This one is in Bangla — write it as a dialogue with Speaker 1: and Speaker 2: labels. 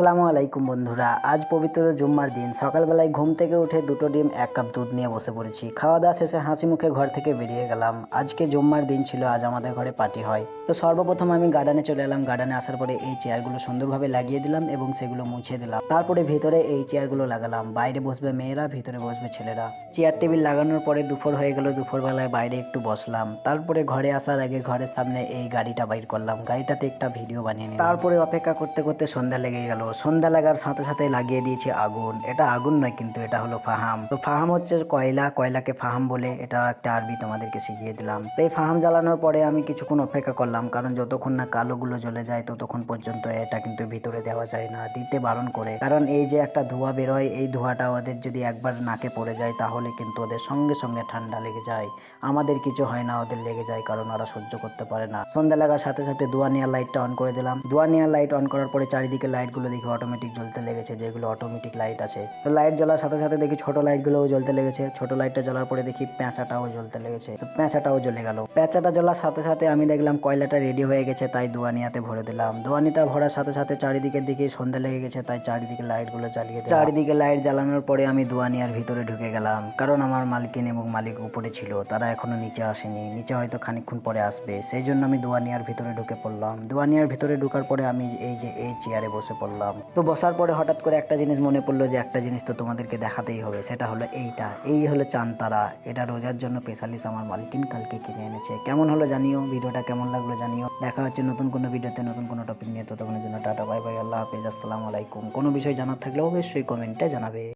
Speaker 1: আসসালামু আলাইকুম বন্ধুরা। আজ পবিত্র জুম্মার দিন। সকালবেলায় ঘুম থেকে উঠে দুটো ডিম, এক কাপ দুধ নিয়ে বসে পড়েছি। খাওয়া দাওয়া শেষে হাসি মুখে ঘর থেকে বেরিয়ে গেলাম। আজকে জুম্মার দিন ছিল, আজ আমাদের ঘরে পার্টি হয়। তো সর্বপ্রথম আমি গার্ডেনে চলে এলাম। গার্ডেনে আসার পরে এই চেয়ারগুলো সুন্দরভাবে লাগিয়ে দিলাম এবং সেগুলো মুছে দিলাম। তারপরে ভিতরে এই চেয়ারগুলো লাগালাম। বাইরে বসবে মেয়েরা, ভিতরে বসবে ছেলেরা। চেয়ার টেবিল লাগানোর পরে দুপুর হয়ে গেল। দুপুরবেলায় বাইরে একটু বসলাম। তারপরে ঘরে আসার আগে ঘরের সামনে এই গাড়িটা বাইর করলাম। গাড়িটাতে একটা ভিডিও বানিয়ে নিলাম। তারপরে অপেক্ষা করতে করতে সন্ধ্যা লেগে গেল। সন্ধ্যা লাগার সাথে সাথে লাগিয়ে দিয়েছি আগুন। এটা আগুন নয় কিন্তু এটা হলো ফাহাম। তো ফাহাম হচ্ছে কয়লা, কয়লাকে ফাহাম বলে এটা একটা আরবি তোমাদেরকে শিখিয়ে দিলাম। তো এই ফাহাম জ্বালানোর পরে আমি কিছুক্ষণ অপেক্ষা করলাম কারণ যতক্ষণ না কালোগুলো জ্বলে যায় ততক্ষণ পর্যন্ত এটা কিন্তু ভিতরে দেওয়া যায় না, দিতে বারণ করে। কারণ এই যে একটা ধোঁয়া বেরোয়, এই ধোঁয়াটা ওদের যদি একবার নাকে পড়ে যায় তাহলে কিন্তু ওদের সঙ্গে সঙ্গে ঠান্ডা লেগে যায়। আমাদের কিছু হয় না, ওদের লেগে যায় কারণ ওরা সহ্য করতে পারে না। সন্ধ্যা লাগার সাথে সাথে দোয়ানিয়ার লাইটটা অন করে দিলাম। দোয়ানিয়ার লাইট অন করার পরে চারিদিকে লাইটগুলো দেখি অটোমেটিক জ্বলতে লেগেছে, যেগুলো অটোমেটিক লাইট আছে। তো লাইট জ্বলার সাথে সাথে দেখি ছোট লাইটগুলোও জ্বলতে লেগেছে। ছোট লাইটটা জ্বলার পরে দেখি পেঁচাটাও জ্বলতে লেগেছে। তো পেঁচাটাও জ্বলে গেল। পেঁচাটা জ্বলার সাথে সাথে আমি দেখলাম কয়লাটা রেডি হয়ে গেছে, তাই দোয়ানিয়াতে ভরে দিলাম। দোয়ানিতে ভরার সাথে সাথে চারিদিকের দিকে সন্ধ্যা লেগে গেছে, তাই চারিদিকে লাইটগুলো জ্বালিয়ে চারিদিকে লাইট জ্বালানোর পরে আমি দোয়ানিয়ার ভিতরে ঢুকে গেলাম, কারণ আমার মালকিন এবং মালিক উপরে ছিল, তারা এখনও নিচে আসেনি। নিচে হয়তো খানিকক্ষণ পরে আসবে। সেই জন্য আমি দোয়ানিয়ার ভিতরে ঢুকে পড়লাম। দোয়ানিয়ার ভিতরে ঢোকার পরে আমি এই যে, এই চেয়ারে বসে পড়লাম। তো বসার পরে হঠাৎ করে একটা জিনিস মনে পড়ল যে একটা জিনিস তো তোমাদেরকে দেখাতেই হবে, সেটা হলো এইটা। এই হলো চান্তারা। এটা রোজার জন্য স্পেশালিস্ট আমার মালকিন কালকে কিনে এনেছে। কেমন হলো জানিও? ভিডিওটা কেমন লাগল জানিও? দেখা হচ্ছে নতুন কোনো ভিডিওতে, নতুন কোনো টপিক নিয়ে। ততক্ষণের জন্য টাটা বাই বাই আল্লাহ হাফেজ। আসসালামু আলাইকুম। কোনো বিষয় জানার থাকলে অবশ্যই কমেন্টে জানাবে।